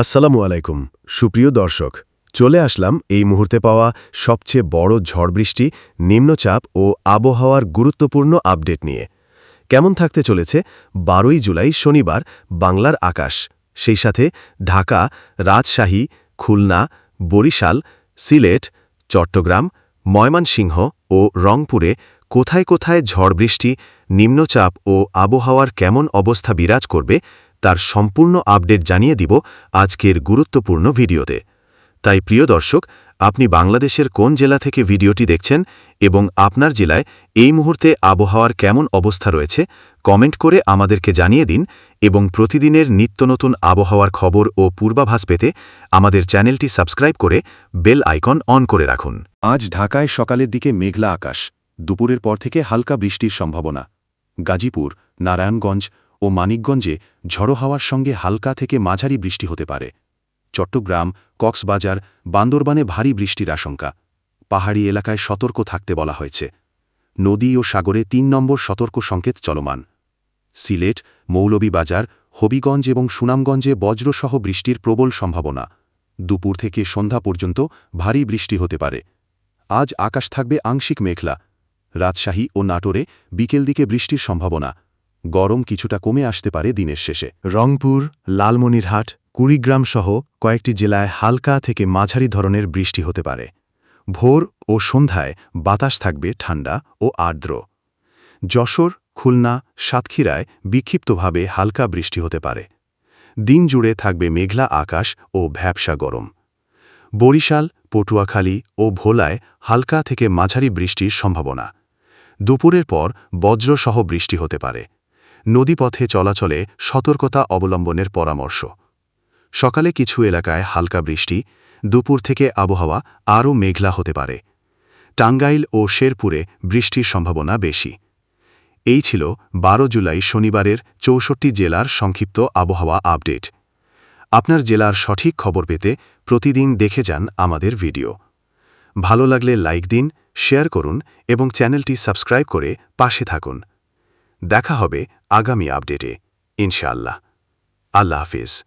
আসসালামু আলাইকুম, সুপ্রিয় দর্শক। চলে আসলাম এই মুহূর্তে পাওয়া সবচেয়ে বড় ঝড় বৃষ্টি, নিম্নচাপ ও আবহাওয়ার গুরুত্বপূর্ণ আপডেট নিয়ে। কেমন থাকতে চলেছে? বারোই জুলাই শনিবার, বাংলার আকাশ। সেই সাথে ঢাকা, রাজশাহী, খুলনা, বরিশাল, সিলেট, চট্টগ্রাম, ময়মনসিংহ ও রংপুরে কোথায় কোথায় ঝড় বৃষ্টি, নিম্নচাপ ও আবহাওয়ার কেমন অবস্থা বিরাজ করবে তার সম্পূর্ণ আপডেট জানিয়ে দিব আজকের গুরুত্বপূর্ণ ভিডিওতে। তাই প্রিয় দর্শক, আপনি বাংলাদেশের কোন জেলা থেকে ভিডিওটি দেখছেন এবং আপনার জেলায় এই মুহূর্তে আবহাওয়ার কেমন অবস্থা রয়েছে, কমেন্ট করে আমাদেরকে জানিয়ে দিন এবং প্রতিদিনের নিত্য নতুন আবহাওয়ার খবর ও পূর্বাভাস পেতে আমাদের চ্যানেলটি সাবস্ক্রাইব করে বেল আইকন অন করে রাখুন। আজ ঢাকায় সকালের দিকে মেঘলা আকাশ, দুপুরের পর থেকে হালকা বৃষ্টির সম্ভাবনা। গাজীপুর, নারায়ণগঞ্জ ও মানিকগঞ্জে ঝড়ো হাওয়ার সঙ্গে হালকা থেকে মাঝারি বৃষ্টি হতে পারে। চট্টগ্রাম, কক্সবাজার, বান্দরবানে ভারী বৃষ্টির আশঙ্কা। পাহাড়ি এলাকায় সতর্ক থাকতে বলা হয়েছে। নদী ও সাগরে তিন নম্বর সতর্ক সংকেত চলমান। সিলেট, মৌলভীবাজার, হবিগঞ্জ এবং সুনামগঞ্জে বজ্রসহ বৃষ্টির প্রবল সম্ভাবনা। দুপুর থেকে সন্ধ্যা পর্যন্ত ভারী বৃষ্টি হতে পারে। আজ আকাশ থাকবে আংশিক মেঘলা। রাজশাহী ও নাটোরে বিকেল দিকে বৃষ্টির সম্ভাবনা। গরম কিছুটা কমে আসতে পারে দিনের শেষে। রংপুর, লালমনিরহাট কুড়িগ্রাম সহ কয়েকটি জেলায় হালকা থেকে মাঝারি ধরনের বৃষ্টি হতে পারে। ভোর ও সন্ধ্যায় বাতাস থাকবে ঠান্ডা ও আর্দ্র। যশোর, খুলনা, সাতক্ষীরায় বিক্ষিপ্তভাবে হালকা বৃষ্টি হতে পারে। দিন জুড়ে থাকবে মেঘলা আকাশ ও ভ্যাবসা গরম। বরিশাল, পটুয়াখালী ও ভোলায় হালকা থেকে মাঝারি বৃষ্টির সম্ভাবনা। দুপুরের পর বজ্রসহ বৃষ্টি হতে পারে। নদীপথে চলাচলে সতর্কতা অবলম্বনের পরামর্শ। সকালে কিছু এলাকায় হালকা বৃষ্টি, দুপুর থেকে আবহাওয়া আরও মেঘলা হতে পারে। টাঙ্গাইল ও শেরপুরে বৃষ্টির সম্ভাবনা বেশি। এই ছিল বারো জুলাই শনিবারের চৌষট্টি জেলার সংক্ষিপ্ত আবহাওয়া আপডেট। আপনার জেলার সঠিক খবর পেতে প্রতিদিন দেখে যান আমাদের ভিডিও। ভালো লাগলে লাইক দিন, শেয়ার করুন এবং চ্যানেলটি সাবস্ক্রাইব করে পাশে থাকুন। দেখা হবে আগামী আপডেটে। ইনশাআল্লাহ। আল্লাহ হাফিজ।